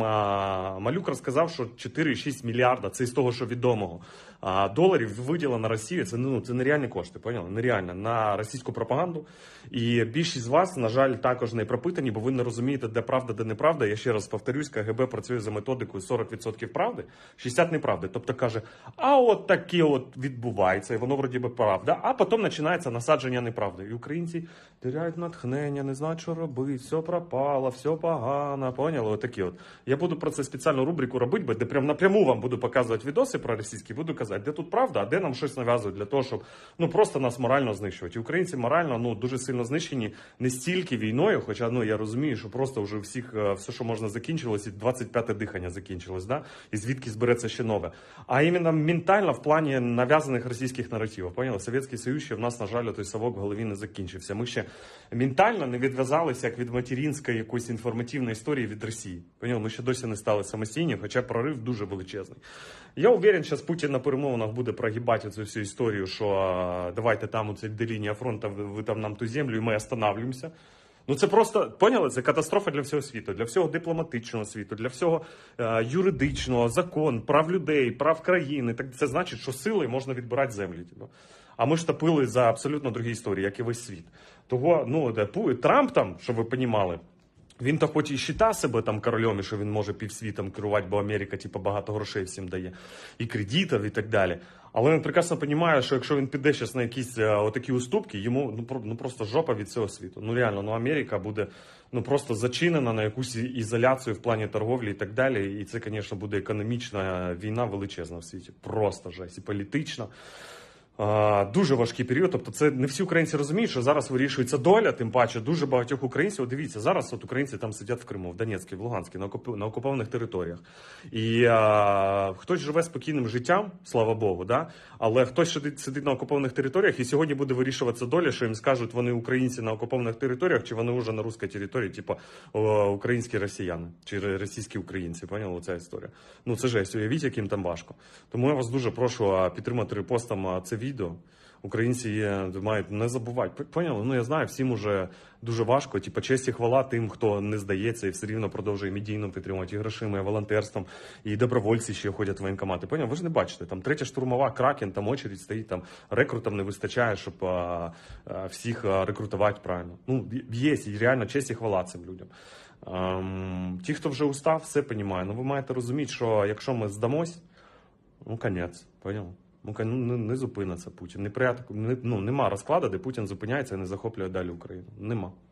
нам а, Малюк розказав, що 4,6 мільярда, це з того, що відомого, доларів виділено на Росію. Це ну це нереальні кошти, поняли? Нереально на російську пропаганду. І більшість з вас, на жаль, також не пропитані, бо ви не розумієте, де правда, де неправда. Я ще раз повторюсь, КГБ працює за методикою 40% правди, 60% неправди. Тобто каже, а от таке от відбувається, і воно вроді би правда. А потім починається насадження неправди. І українці теряють натхнення, не знають, що робити, все пропало, все погано. Поняли? Отакі от. Я буду про це спеціальну рубрику робити, бо де прям напряму вам буду показувати відоси про російські, буду казати, де тут правда, а де нам щось нав'язують для того, щоб ну просто нас морально знищувати. І українці морально ну дуже сильно знищені не стільки війною, хоча ну я розумію, що просто вже всіх е, все, що можна, закінчилось, і 25-те дихання закінчилось, да? і звідки збереться ще нове. А іменно ментально в плані нав'язаних російських наративів. Поняли? Совєтський Союз ще в нас, на жаль, той совок в голові не закінчився. Ми ще ментально не відв'язалися як від материнської якоїсь інформативної історії від Росії. Поняли? Ми ще досі не стали самостійні, хоча прорив дуже величезний. Я уверен, що Путін на перемовинах буде прогибати цю всю історію, що давайте там у цій лінія фронту, ви, там нам ту землю, і ми останавливаємося. Ну це просто поняли? Це катастрофа для всього світу, для всього дипломатичного світу, для всього е, юридичного, закон, прав людей, прав країни. Так це значить, що силою можна відбирати землі. Типу. А ми ж топили за абсолютно другі історії, як і весь світ. Того, ну де Трамп там, щоб ви понімали, він то хоч і щита себе там королем, і що він може півсвітом керувати, бо Америка, типу, багато грошей всім дає, і кредитів, і так далі. Але він прекрасно розуміє, що якщо він піде зараз на якісь е, отакі уступки, йому ну, про- ну просто жопа від цього світу. Ну реально, ну Америка буде ну просто зачинена на якусь ізоляцію в плані торговлі і так далі. І це, звісно, буде економічна війна величезна в світі. Просто жесть і політична. Дуже важкий період. Тобто, це не всі українці розуміють, що зараз вирішується доля. Тим паче, дуже багатьох українців. Дивіться, зараз от українці там сидять в Криму, в Донецькій, в Луганській, на, окуп... на окупованих територіях. І а, хтось живе спокійним життям, слава Богу, да? але хтось сидить, сидить на окупованих територіях, і сьогодні буде вирішуватися доля, що їм скажуть, вони українці на окупованих територіях, чи вони вже на русській території, типу українські росіяни, чи російські українці. Поняли оця історія? Ну це жесть, уявіть, яким там важко. Тому я вас дуже прошу підтримати репостом це відео. Українці є, мають не забувати. Поняли? Ну я знаю, всім уже дуже важко. Типа честь і хвала тим, хто не здається і все рівно продовжує медійно підтримувати і грошима, і волонтерством, і добровольці ще ходять в воєнкомати. Поняли? Ви ж не бачите, там третя штурмова кракен, там очередь стоїть, там рекрутам не вистачає, щоб а, а, всіх рекрутувати правильно. Ну є і реально честь і хвала цим людям. Ем, ті, хто вже устав, все понімає. Ну ви маєте розуміти, що якщо ми здамось, ну конець, поняв? Ну, не, не зупиниться Путін. Не, ну, нема розкладу, де Путін зупиняється і не захоплює далі Україну. Нема.